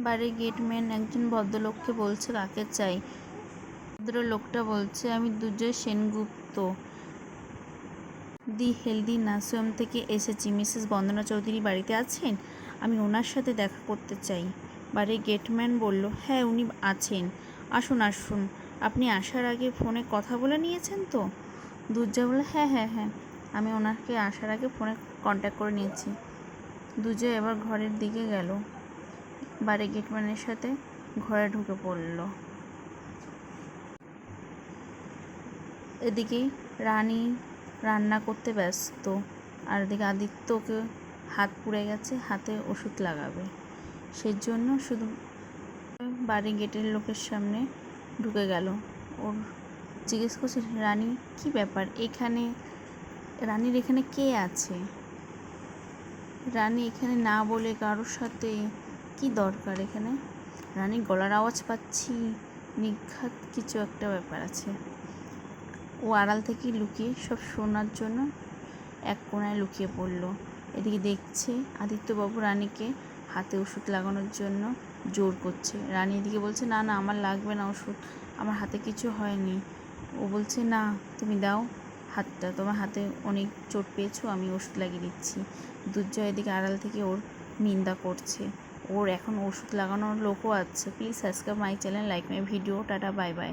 বাড়ির গেটম্যান একজন ভদ্রলোককে বলছে, কাকে চাই? ভদ্রলোকটা বলছে, আমি Durjoy Sengupta. The healthy nursing থেকে এসেছি। মিসেস বন্দনা চৌধুরী বাড়িতে আছেন? আমি ওনার সাথে দেখা করতে চাই। বাড়ির গেটম্যান বলল হ্যাঁ উনি আছেন। আসুন আসুন। আপনি আসার আগে ফোনে কথা বলে নিয়েছেন তো? দুর্জয় বলল হ্যাঁ হ্যাঁ হ্যাঁ। আমি ওনাকে আসার আগে ফোনে কন্ট্যাক্ট করে নিয়েছি। দুর্জয় এবার ঘরের দিকে গেল। বাড়ির গেটম্যানের সাথে ঘরে ঢুকে পড়ল। এদিকে রানী রান্না করতে ব্যস্ত, আর এদিকে আদিত্যকে হাত পুড়ে গেছে, হাতে ওষুধ লাগাবে। সেজন্য শুধু বাড়ি গেটের লোকের সামনে ঢুকে গেল। ওর জিজ্ঞেস করছে, রানী, কি ব্যাপার? এখানে, রানীর এখানে কে আছে? রানী এখানে না বলে কারোর সাথে কি দরকার এখানে? রানীর গলার আওয়াজ পাচ্ছি, নিঘাত কিছু একটা ব্যাপার আছে। ও আড়াল থেকে লুকিয়ে সব শোনার জন্য এক কোণায় লুকিয়ে পড়ল। এদিকে দেখছে আদিত্যবাবু রানীকে হাতে ওষুধ লাগানোর জন্য জোর করছে। রানী এদিকে বলছে, না না, আমার লাগবে না ওষুধ। আমার হাতে কিছু হয়নি। ও বলছে, না, তুমি দাও হাতটা। তোমার হাতে অনেক চোট পেয়েছ, আমি ওষুধ লাগিয়ে দিচ্ছি। দুর্জয় এদিকে আড়াল থেকে ওর নিন্দা করছে। ওর এখন ওষুধ লাগানোর লোকও আছে। Please subscribe my channel like my video tata bye bye